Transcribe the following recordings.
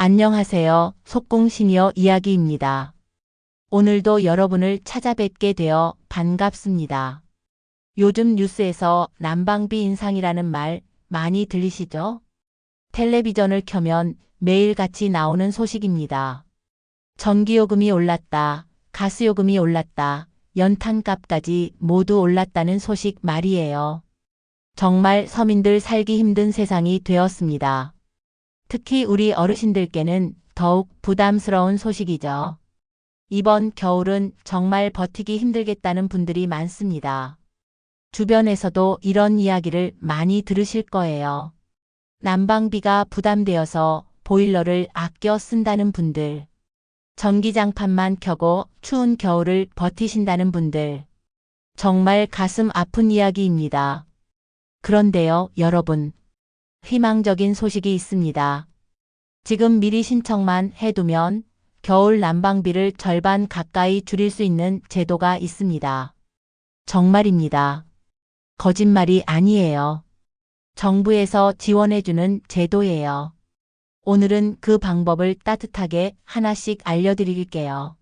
안녕하세요. 속공 시니어 이야기입니다. 오늘도 여러분을 찾아뵙게 되어 반갑습니다. 요즘 뉴스에서 난방비 인상이라는 말 많이 들리시죠? 텔레비전을 켜면 매일같이 나오는 소식입니다. 전기요금이 올랐다, 가스요금이 올랐다, 연탄값까지 모두 올랐다는 소식 말이에요. 정말 서민들 살기 힘든 세상이 되었습니다. 특히 우리 어르신들께는 더욱 부담스러운 소식이죠. 이번 겨울은 정말 버티기 힘들겠다는 분들이 많습니다. 주변에서도 이런 이야기를 많이 들으실 거예요. 난방비가 부담되어서 보일러를 아껴 쓴다는 분들, 전기장판만 켜고 추운 겨울을 버티신다는 분들, 정말 가슴 아픈 이야기입니다. 그런데요, 여러분. 희망적인 소식이 있습니다. 지금 미리 신청만 해두면 겨울 난방비를 절반 가까이 줄일 수 있는 제도가 있습니다. 정말입니다. 거짓말이 아니에요. 정부에서 지원해주는 제도예요. 오늘은 그 방법을 따뜻하게 하나씩 알려드릴게요.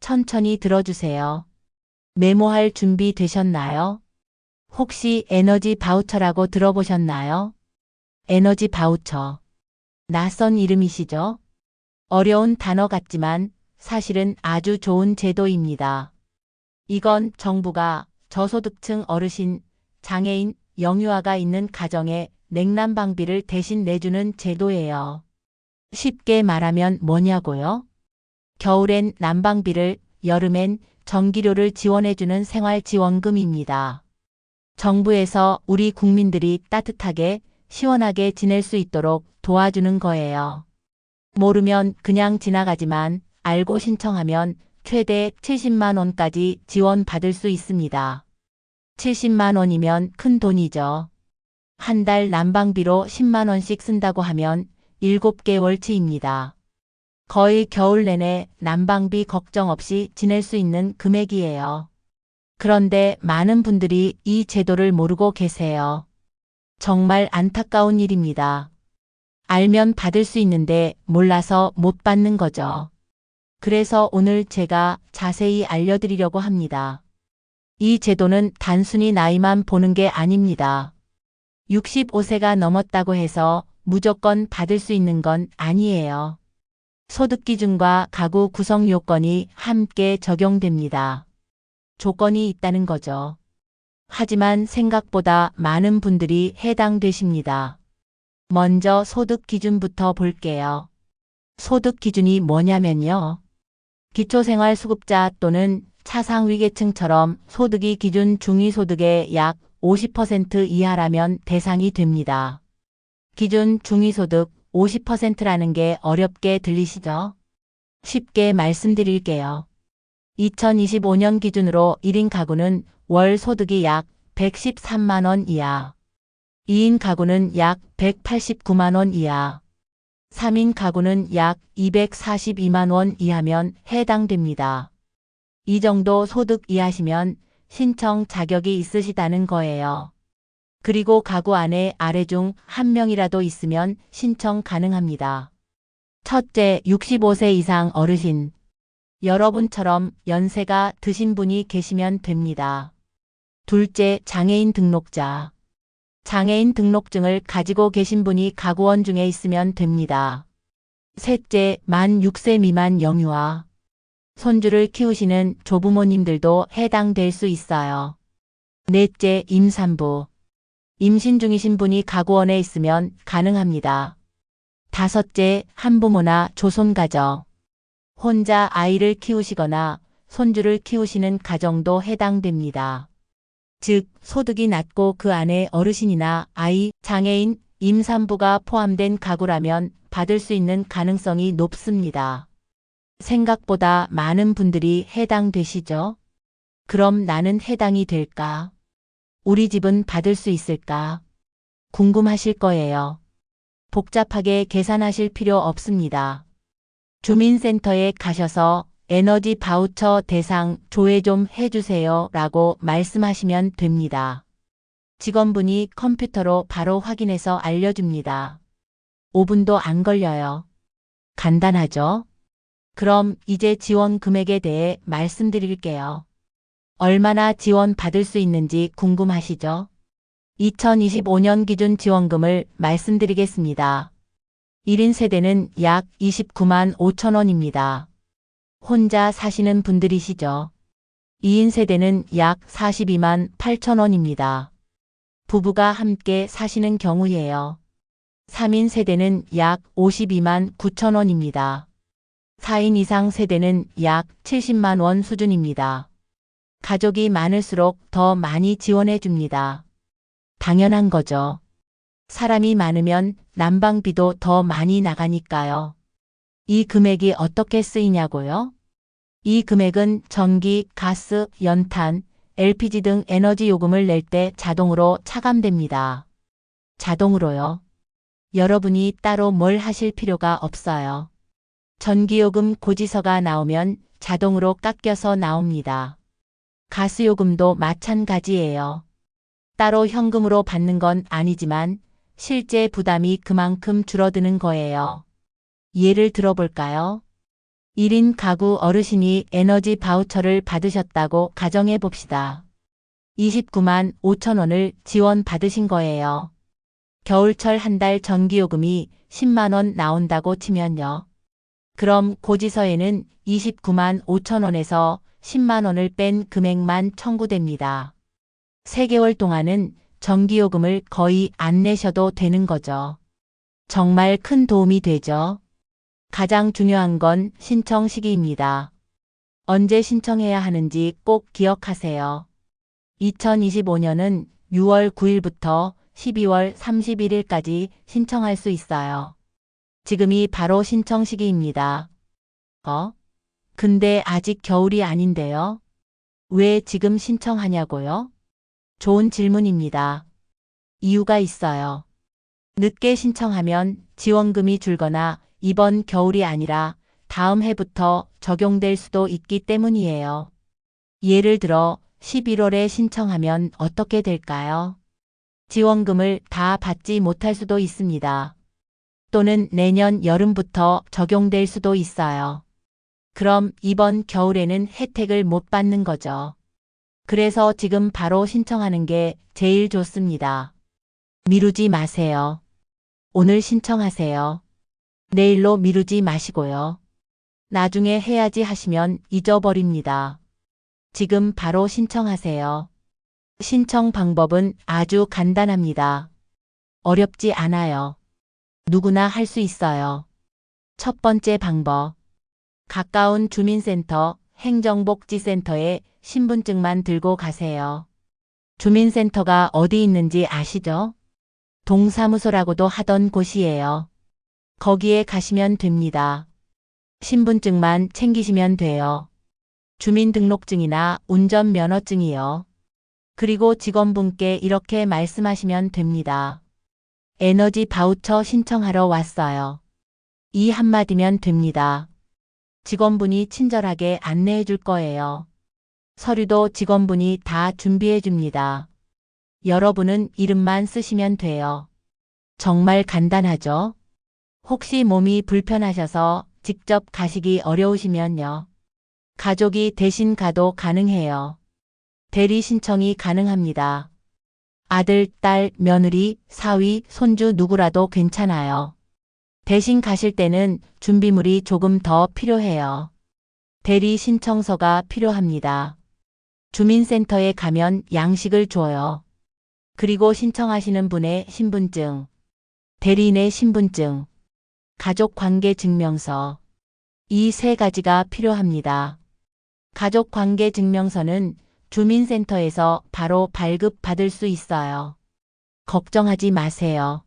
천천히 들어주세요. 메모할 준비 되셨나요? 혹시 에너지 바우처라고 들어보셨나요? 에너지 바우처. 낯선 이름이시죠? 어려운 단어 같지만 사실은 아주 좋은 제도입니다. 이건 정부가 저소득층 어르신, 장애인, 영유아가 있는 가정에 냉난방비를 대신 내주는 제도예요. 쉽게 말하면 뭐냐고요? 겨울엔 난방비를, 여름엔 전기료를 지원해주는 생활지원금입니다. 정부에서 우리 국민들이 따뜻하게 시원하게 지낼 수 있도록 도와주는 거예요. 모르면 그냥 지나가지만 알고 신청하면 최대 70만 원까지 지원받을 수 있습니다. 70만 원이면 큰 돈이죠. 한 달 난방비로 10만 원씩 쓴다고 하면 7개 월치입니다. 거의 겨울 내내 난방비 걱정 없이 지낼 수 있는 금액이에요. 그런데 많은 분들이 이 제도를 모르고 계세요. 정말 안타까운 일입니다. 알면 받을 수 있는데 몰라서 못 받는 거죠. 그래서 오늘 제가 자세히 알려드리려고 합니다. 이 제도는 단순히 나이만 보는 게 아닙니다. 65세가 넘었다고 해서 무조건 받을 수 있는 건 아니에요. 소득 기준과 가구 구성 요건이 함께 적용됩니다. 조건이 있다는 거죠. 하지만 생각보다 많은 분들이 해당되십니다. 먼저 소득 기준부터 볼게요. 소득 기준이 뭐냐면요. 기초생활수급자 또는 차상위계층처럼 소득이 기준 중위소득의 약 50% 이하라면 대상이 됩니다. 기준 중위소득 50%라는 게 어렵게 들리시죠? 쉽게 말씀드릴게요. 2025년 기준으로 1인 가구는 월 소득이 약 113만 원 이하, 2인 가구는 약 189만 원 이하, 3인 가구는 약 242만 원 이하면 해당됩니다. 이 정도 소득 이하시면 신청 자격이 있으시다는 거예요. 그리고 가구 안에 아래 중 한 명이라도 있으면 신청 가능합니다. 첫째, 65세 이상 어르신. 여러분처럼 연세가 드신 분이 계시면 됩니다. 둘째, 장애인 등록자. 장애인 등록증을 가지고 계신 분이 가구원 중에 있으면 됩니다. 셋째, 만 6세 미만 영유아. 손주를 키우시는 조부모님들도 해당될 수 있어요. 넷째, 임산부. 임신 중이신 분이 가구원에 있으면 가능합니다. 다섯째, 한부모나 조손가정. 혼자 아이를 키우시거나 손주를 키우시는 가정도 해당됩니다. 즉, 소득이 낮고 그 안에 어르신이나 아이, 장애인, 임산부가 포함된 가구라면 받을 수 있는 가능성이 높습니다. 생각보다 많은 분들이 해당되시죠? 그럼 나는 해당이 될까? 우리 집은 받을 수 있을까? 궁금하실 거예요. 복잡하게 계산하실 필요 없습니다. 주민센터에 가셔서 에너지 바우처 대상 조회 좀 해주세요 라고 말씀하시면 됩니다. 직원분이 컴퓨터로 바로 확인해서 알려줍니다. 5분도 안 걸려요. 간단하죠? 그럼 이제 지원 금액에 대해 말씀드릴게요. 얼마나 지원 받을 수 있는지 궁금하시죠? 2025년 기준 지원금을 말씀드리겠습니다. 1인 세대는 약 29만 5천 원입니다. 혼자 사시는 분들이시죠? 2인 세대는 약 42만 8천 원입니다. 부부가 함께 사시는 경우예요. 3인 세대는 약 52만 9천 원입니다. 4인 이상 세대는 약 70만 원 수준입니다. 가족이 많을수록 더 많이 지원해 줍니다. 당연한 거죠. 사람이 많으면 난방비도 더 많이 나가니까요. 이 금액이 어떻게 쓰이냐고요? 이 금액은 전기, 가스, 연탄, LPG 등 에너지 요금을 낼 때 자동으로 차감됩니다. 자동으로요. 여러분이 따로 뭘 하실 필요가 없어요. 전기요금 고지서가 나오면 자동으로 깎여서 나옵니다. 가스요금도 마찬가지예요. 따로 현금으로 받는 건 아니지만 실제 부담이 그만큼 줄어드는 거예요. 예를 들어볼까요? 1인 가구 어르신이 에너지 바우처를 받으셨다고 가정해 봅시다. 29만 5천 원을 지원 받으신 거예요. 겨울철 한 달 전기요금이 10만 원 나온다고 치면요. 그럼 고지서에는 29만 5천 원에서 10만 원을 뺀 금액만 청구됩니다. 3개월 동안은 전기요금을 거의 안 내셔도 되는 거죠. 정말 큰 도움이 되죠. 가장 중요한 건 신청 시기입니다. 언제 신청해야 하는지 꼭 기억하세요. 2025년은 6월 9일부터 12월 31일까지 신청할 수 있어요. 지금이 바로 신청 시기입니다. 어? 근데 아직 겨울이 아닌데요? 왜 지금 신청하냐고요? 좋은 질문입니다. 이유가 있어요. 늦게 신청하면 지원금이 줄거나 이번 겨울이 아니라 다음 해부터 적용될 수도 있기 때문이에요. 예를 들어 11월에 신청하면 어떻게 될까요? 지원금을 다 받지 못할 수도 있습니다. 또는 내년 여름부터 적용될 수도 있어요. 그럼 이번 겨울에는 혜택을 못 받는 거죠. 그래서 지금 바로 신청하는 게 제일 좋습니다. 미루지 마세요. 오늘 신청하세요. 내일로 미루지 마시고요. 나중에 해야지 하시면 잊어버립니다. 지금 바로 신청하세요. 신청 방법은 아주 간단합니다. 어렵지 않아요. 누구나 할 수 있어요. 첫 번째 방법. 가까운 주민센터, 행정복지센터에 신분증만 들고 가세요. 주민센터가 어디 있는지 아시죠? 동사무소라고도 하던 곳이에요. 거기에 가시면 됩니다. 신분증만 챙기시면 돼요. 주민등록증이나 운전면허증이요. 그리고 직원분께 이렇게 말씀하시면 됩니다. 에너지 바우처 신청하러 왔어요. 이 한마디면 됩니다. 직원분이 친절하게 안내해 줄 거예요. 서류도 직원분이 다 준비해 줍니다. 여러분은 이름만 쓰시면 돼요. 정말 간단하죠? 혹시 몸이 불편하셔서 직접 가시기 어려우시면요. 가족이 대신 가도 가능해요. 대리 신청이 가능합니다. 아들, 딸, 며느리, 사위, 손주 누구라도 괜찮아요. 대신 가실 때는 준비물이 조금 더 필요해요. 대리 신청서가 필요합니다. 주민센터에 가면 양식을 줘요. 그리고 신청하시는 분의 신분증, 대리인의 신분증, 가족관계 증명서, 이 세 가지가 필요합니다. 가족관계 증명서는 주민센터에서 바로 발급받을 수 있어요. 걱정하지 마세요.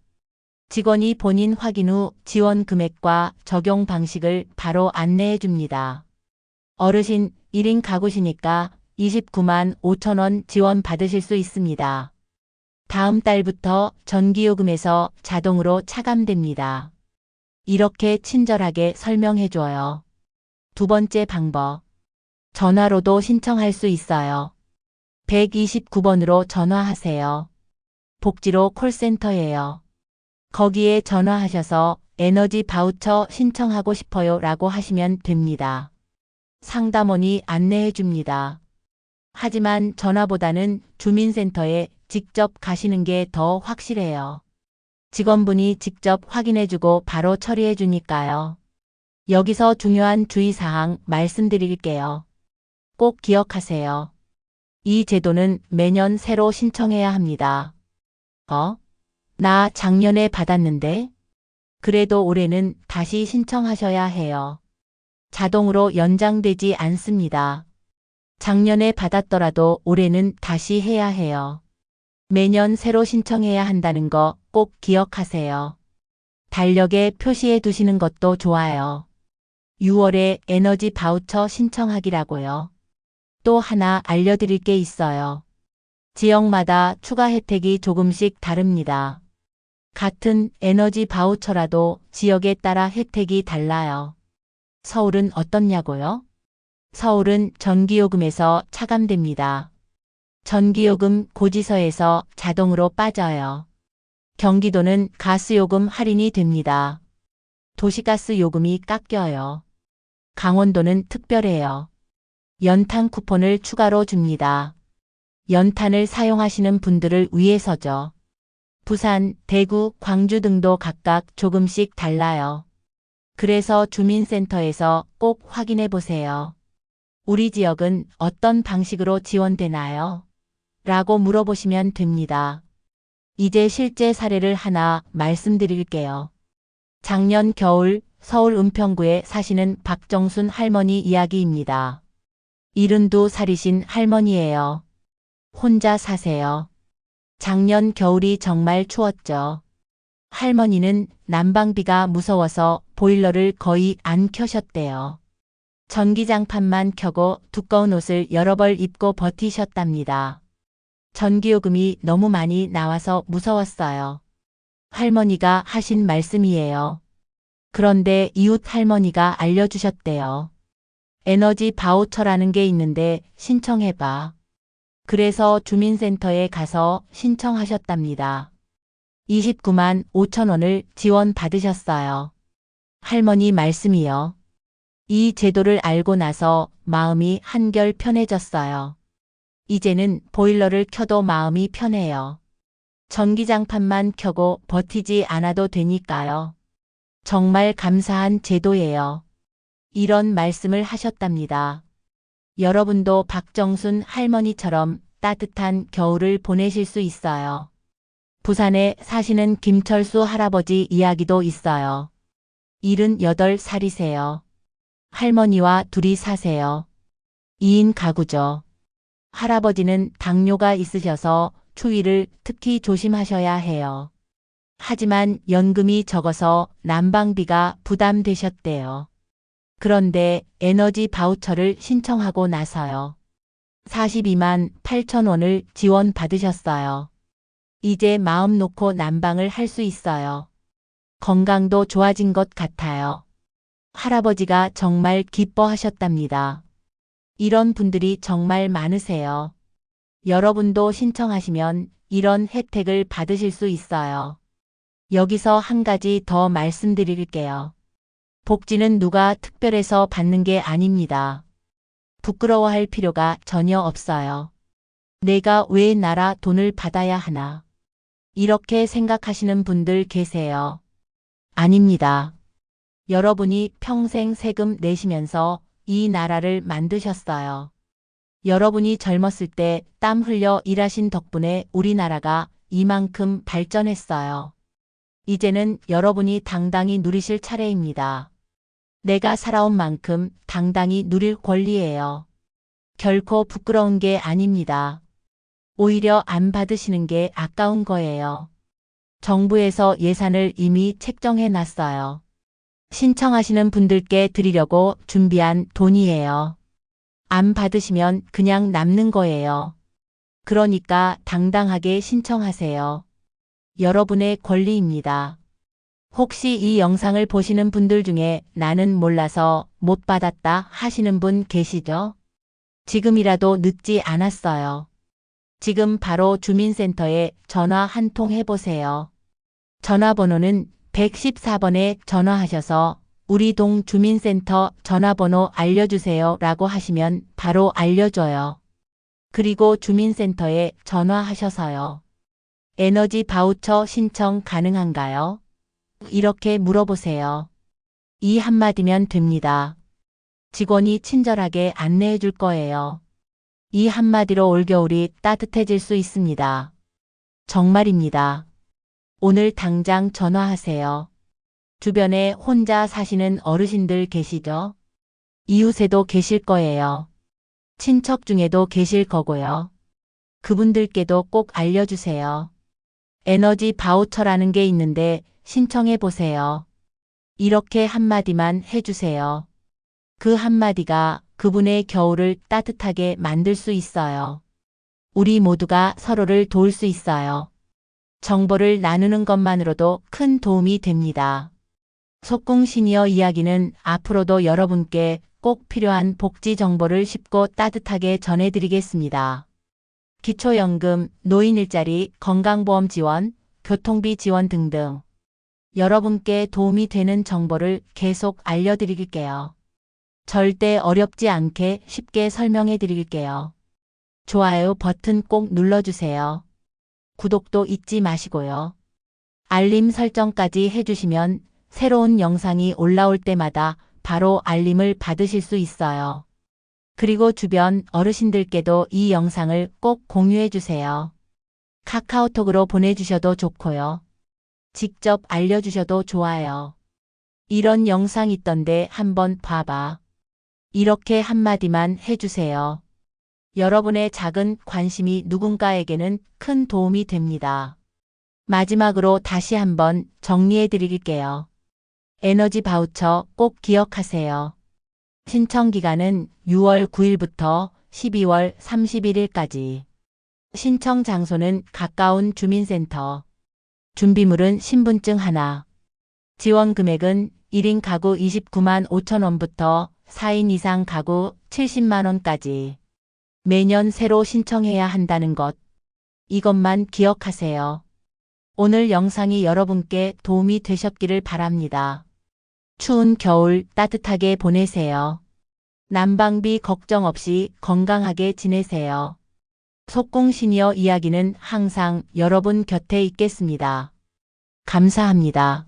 직원이 본인 확인 후 지원 금액과 적용 방식을 바로 안내해 줍니다. 어르신 1인 가구시니까 29만 5천 원 지원 받으실 수 있습니다. 다음 달부터 전기요금에서 자동으로 차감됩니다. 이렇게 친절하게 설명해 줘요. 두 번째 방법. 전화로도 신청할 수 있어요. 129번으로 전화하세요. 복지로 콜센터예요. 거기에 전화하셔서 에너지 바우처 신청하고 싶어요 라고 하시면 됩니다. 상담원이 안내해 줍니다. 하지만 전화보다는 주민센터에 직접 가시는 게 더 확실해요. 직원분이 직접 확인해 주고 바로 처리해 주니까요. 여기서 중요한 주의사항 말씀드릴게요. 꼭 기억하세요. 이 제도는 매년 새로 신청해야 합니다. 어? 나 작년에 받았는데? 그래도 올해는 다시 신청하셔야 해요. 자동으로 연장되지 않습니다. 작년에 받았더라도 올해는 다시 해야 해요. 매년 새로 신청해야 한다는 거 꼭 기억하세요. 달력에 표시해 두시는 것도 좋아요. 6월에 에너지 바우처 신청하기라고요. 또 하나 알려드릴 게 있어요. 지역마다 추가 혜택이 조금씩 다릅니다. 같은 에너지 바우처라도 지역에 따라 혜택이 달라요. 서울은 어떻냐고요? 서울은 전기요금에서 차감됩니다. 전기요금 고지서에서 자동으로 빠져요. 경기도는 가스요금 할인이 됩니다. 도시가스 요금이 깎여요. 강원도는 특별해요. 연탄 쿠폰을 추가로 줍니다. 연탄을 사용하시는 분들을 위해서죠. 부산, 대구, 광주 등도 각각 조금씩 달라요. 그래서 주민센터에서 꼭 확인해 보세요. 우리 지역은 어떤 방식으로 지원되나요? 라고 물어보시면 됩니다. 이제 실제 사례를 하나 말씀드릴게요. 작년 겨울 서울 은평구에 사시는 박정순 할머니 이야기입니다. 72살이신 할머니예요. 혼자 사세요. 작년 겨울이 정말 추웠죠. 할머니는 난방비가 무서워서 보일러를 거의 안 켜셨대요. 전기장판만 켜고 두꺼운 옷을 여러 벌 입고 버티셨답니다. 전기요금이 너무 많이 나와서 무서웠어요. 할머니가 하신 말씀이에요. 그런데 이웃 할머니가 알려주셨대요. 에너지 바우처라는 게 있는데 신청해봐. 그래서 주민센터에 가서 신청하셨답니다. 29만 5천 원을 지원 받으셨어요. 할머니 말씀이요. 이 제도를 알고 나서 마음이 한결 편해졌어요. 이제는 보일러를 켜도 마음이 편해요. 전기장판만 켜고 버티지 않아도 되니까요. 정말 감사한 제도예요. 이런 말씀을 하셨답니다. 여러분도 박정순 할머니처럼 따뜻한 겨울을 보내실 수 있어요. 부산에 사시는 김철수 할아버지 이야기도 있어요. 78살이세요. 할머니와 둘이 사세요. 2인 가구죠. 할아버지는 당뇨가 있으셔서 추위를 특히 조심하셔야 해요. 하지만 연금이 적어서 난방비가 부담되셨대요. 그런데 에너지 바우처를 신청하고 나서요. 42만 8천 원을 지원 받으셨어요. 이제 마음 놓고 난방을 할 수 있어요. 건강도 좋아진 것 같아요. 할아버지가 정말 기뻐하셨답니다. 이런 분들이 정말 많으세요. 여러분도 신청하시면 이런 혜택을 받으실 수 있어요. 여기서 한 가지 더 말씀드릴게요. 복지는 누가 특별해서 받는 게 아닙니다. 부끄러워할 필요가 전혀 없어요. 내가 왜 나라 돈을 받아야 하나? 이렇게 생각하시는 분들 계세요. 아닙니다. 여러분이 평생 세금 내시면서 이 나라를 만드셨어요. 여러분이 젊었을 때 땀 흘려 일하신 덕분에 우리나라가 이만큼 발전했어요. 이제는 여러분이 당당히 누리실 차례입니다. 내가 살아온 만큼 당당히 누릴 권리예요. 결코 부끄러운 게 아닙니다. 오히려 안 받으시는 게 아까운 거예요. 정부에서 예산을 이미 책정해 놨어요. 신청하시는 분들께 드리려고 준비한 돈이에요. 안 받으시면 그냥 남는 거예요. 그러니까 당당하게 신청하세요. 여러분의 권리입니다. 혹시 이 영상을 보시는 분들 중에 나는 몰라서 못 받았다 하시는 분 계시죠? 지금이라도 늦지 않았어요. 지금 바로 주민센터에 전화 한 통 해보세요. 전화번호는 114번에 전화하셔서 우리 동 주민센터 전화번호 알려주세요 라고 하시면 바로 알려줘요. 그리고 주민센터에 전화하셔서요. 에너지 바우처 신청 가능한가요? 이렇게 물어보세요. 이 한마디면 됩니다. 직원이 친절하게 안내해 줄 거예요. 이 한마디로 올겨울이 따뜻해질 수 있습니다. 정말입니다. 오늘 당장 전화하세요. 주변에 혼자 사시는 어르신들 계시죠? 이웃에도 계실 거예요. 친척 중에도 계실 거고요. 그분들께도 꼭 알려주세요. 에너지 바우처라는 게 있는데 신청해 보세요. 이렇게 한마디만 해주세요. 그 한마디가 그분의 겨울을 따뜻하게 만들 수 있어요. 우리 모두가 서로를 도울 수 있어요. 정보를 나누는 것만으로도 큰 도움이 됩니다. 속궁 시니어 이야기는 앞으로도 여러분께 꼭 필요한 복지 정보를 쉽고 따뜻하게 전해드리겠습니다. 기초연금, 노인 일자리, 건강보험 지원, 교통비 지원 등등 여러분께 도움이 되는 정보를 계속 알려드릴게요. 절대 어렵지 않게 쉽게 설명해 드릴게요. 좋아요 버튼 꼭 눌러주세요. 구독도 잊지 마시고요. 알림 설정까지 해주시면 새로운 영상이 올라올 때마다 바로 알림을 받으실 수 있어요. 그리고 주변 어르신들께도 이 영상을 꼭 공유해 주세요. 카카오톡으로 보내주셔도 좋고요. 직접 알려주셔도 좋아요. 이런 영상 있던데 한번 봐봐. 이렇게 한마디만 해주세요. 여러분의 작은 관심이 누군가에게는 큰 도움이 됩니다. 마지막으로 다시 한번 정리해 드릴게요. 에너지 바우처 꼭 기억하세요. 신청 기간은 6월 9일부터 12월 31일까지. 신청 장소는 가까운 주민센터. 준비물은 신분증 하나. 지원 금액은 1인 가구 29만 5천 원부터 4인 이상 가구 70만 원까지. 매년 새로 신청해야 한다는 것. 이것만 기억하세요. 오늘 영상이 여러분께 도움이 되셨기를 바랍니다. 추운 겨울 따뜻하게 보내세요. 난방비 걱정 없이 건강하게 지내세요. 속공 시니어 이야기는 항상 여러분 곁에 있겠습니다. 감사합니다.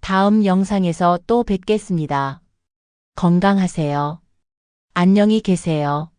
다음 영상에서 또 뵙겠습니다. 건강하세요. 안녕히 계세요.